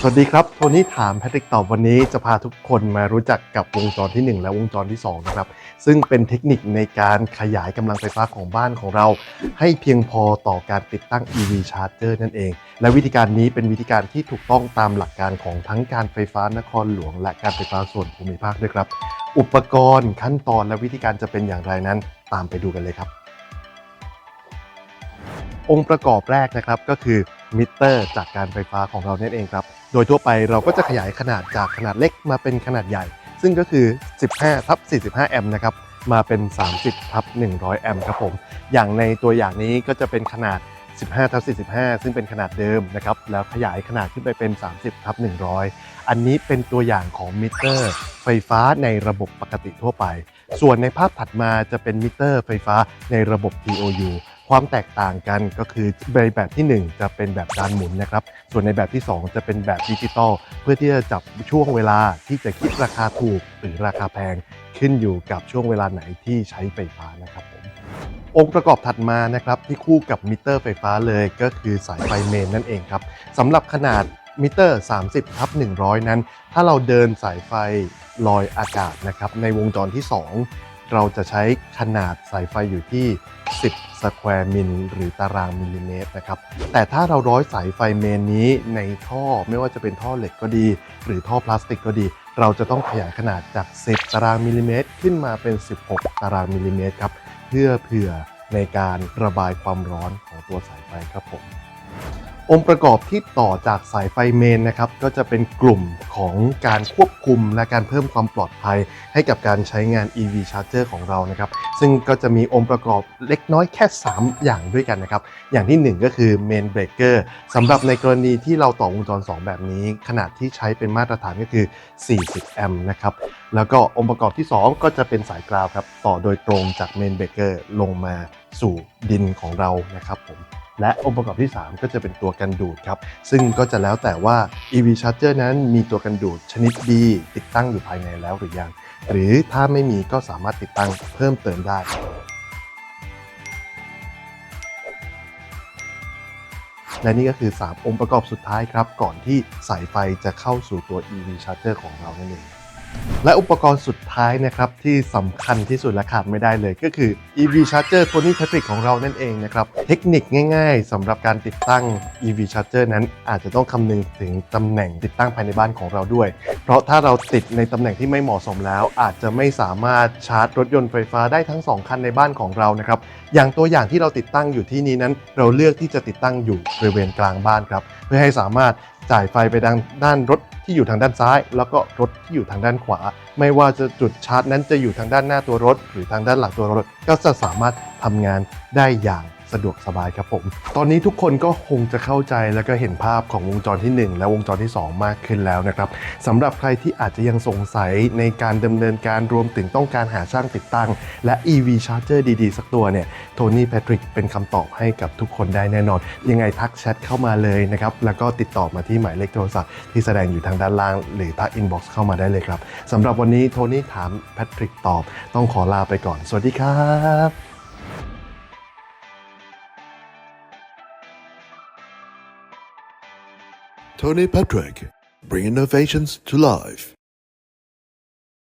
สวัสดีครับ โทนี่ถามแพทริกตอบวันนี้จะพาทุกคนมารู้จักกับวงจรทีหนึ่1 และวงจรที่ 2 นะครับ ซึ่งเป็นเทคนิคในการขยายกำลังไฟฟ้าของบ้านของเรา ให้เพียงพอต่อการติดตั้ง EV Charger นั่นเอง และวิธีการนี้เป็นวิธีการที่ถูกต้องตามหลักการของทั้งการไฟฟ้านครหลวง และการไฟฟ้าส่วนภูมิภาคด้วยครับ อุปกรณ์ขั้นตอนและวิธีการจะเป็นอย่างไรนั้น ตามไปดูกันเลยครับ องค์ประกอบแรกนะครับก็คือ มิเตอร์จากการไฟฟ้าของเรานั่นเองครับ โดยทั่วไปเราก็จะขยายขนาดจากขนาดเล็กมาเป็นขนาดใหญ่ ซึ่งก็คือ 15ทับ45 แอมป์นะครับ มาเป็น 30ทับ100 แอมป์ครับผม อย่างในตัวอย่างนี้ก็จะเป็นขนาด 15ทับ45 ซึ่งเป็นขนาดเดิมนะครับ แล้วขยายขนาดขึ้นไปเป็น 30ทับ100 อันนี้เป็นตัวอย่างของมิเตอร์ไฟฟ้าในระบบปกติทั่วไป ส่วนในภาพถัดมาจะเป็นมิเตอร์ไฟฟ้าในระบบ TOU ความแตกต่างกันก็คือในแบบที่ 1 จะเป็นแบบการหมุนนะครับ ส่วนในแบบที่ 2 จะเป็นแบบดิจิตอลเพื่อที่จะจับช่วงเวลาที่จะคิดราคาถูกหรือราคาแพง ขึ้นอยู่กับช่วงเวลาไหนที่ใช้ไฟฟ้านะครับผมองค์ประกอบถัดมานะครับที่คู่กับมิเตอร์ไฟฟ้าเลยก็คือสายไฟเมนนั่นเองครับสำหรับขนาดมิเตอร์ 30ทับ100 นั้น ถ้าเราเดินสายไฟลอยอากาศนะครับในวงจรที่ 2 เราจะใช้ขนาดสายไฟอยู่ที่ 10สแควร์มิลหรือตารางมิลลิเมตรนะครับ แต่ถ้าเราร้อยสายไฟเมนนี้ในท่อไม่ว่าจะเป็นท่อเหล็กก็ดี หรือท่อพลาสติกก็ดี เราจะต้องขยายขนาดจาก 10 ตารางมิลลิเมตร ขึ้นมาเป็น 16 ตารางมิลลิเมตรครับ เพื่อเผื่อในการระบายความร้อนของตัวสายไฟครับผม องค์ประกอบที่ต่อจากสายไฟเมนนะครับก็จะเป็นกลุ่มของการควบคุมและการเพิ่มความปลอดภัย ให้กับการใช้งาน EV Charger ของเรานะครับ ซึ่งก็จะมีองค์ประกอบเล็กน้อยแค่ 3 อย่างด้วยกันนะครับ อย่างทีหนึ่1 ก็คือ Main Breaker สำหรับในกรณีที่เราต่อวงจร 2 แบบนี้ ขนาดที่ใช้เป็นมาตรฐานก็คือ 40 แอมป์นะครับ แล้วก็องค์ประกอบที่ 2 ก็จะเป็นสายกราวครับต่อโดยตรงจาก Main Breaker ลงมาสู่ดินของเรานะครับผม และองค์ประกอบที่ 3 ก็จะเป็นตัวกันดูดครับ ซึ่งก็จะแล้วแต่ว่า EV Charger นั้นมีตัวกันดูดชนิด B ติดตั้งอยู่ภายในแล้วหรือยัง หรือถ้าไม่มีก็สามารถติดตั้งเพิ่มเติมได้และนี่ก็คือ 3 องค์ประกอบสุดท้ายครับ ก่อนที่สายไฟจะเข้าสู่ตัว EV Charger ของเรานั่นเอง และอุปกรณ์สุดท้ายนะครับที่สำคัญที่สุดและขาดไม่ได้เลย ก็คือ EV Charger Tony Patrick ของเรานั่นเองนะครับเทคนิคง่ายๆสำหรับการติดตั้ง EV Charger นั้นอาจจะต้องคำนึงถึงตำแหน่งติดตั้งภายในบ้านของเราด้วย เพราะถ้าเราติดในตำแหน่งที่ไม่เหมาะสมแล้ว อาจจะไม่สามารถชาร์จรถยนต์ไฟฟ้าได้ทั้ง 2 คันในบ้านของเรานะครับอย่างตัวอย่างที่เราติดตั้งอยู่ที่นี้นั้น เราเลือกที่จะติดตั้งอยู่บริเวณกลางบ้านครับเพื่อให้สามารถ จ่ายไฟไปทางด้านรถที่อยู่ทางด้านซ้าย แล้วก็รถที่อยู่ทางด้านขวา ไม่ว่าจะจุดชาร์จนั้นจะอยู่ทางด้านหน้าตัวรถ หรือทางด้านหลังตัวรถ ก็จะสามารถทำงานได้อย่าง สะดวกสบายครับผม ตอนนี้ทุกคนก็คงจะเข้าใจแล้วก็เห็นภาพของวงจรทีหนึ่1 และวงจรที่ 2 มากขึ้นแล้วนะครับสำหรับใครที่อาจจะยังสงสัยในการดำเนินการรวมถึงต้องการหาช่างติดตั้ง และ EV Charger ดีๆ สักตัวเนี่ยโทนี่แพทริกเป็นคำตอบให้กับทุกคนได้แน่นอน ยังไงทักแชทเข้ามาเลยนะครับแล้วก็ติดต่อมาที่หมายเลขโทรศัพท์ที่แสดงอยู่ทางด้านล่าง หรือทักอินบ็อกซ์เข้ามาได้เลยครับสำหรับวันนี้โทนี่ถามแพทริกตอบ ต้องขอลาไปก่อน สวัสดีครับ Tony Patrick, bring innovations to life.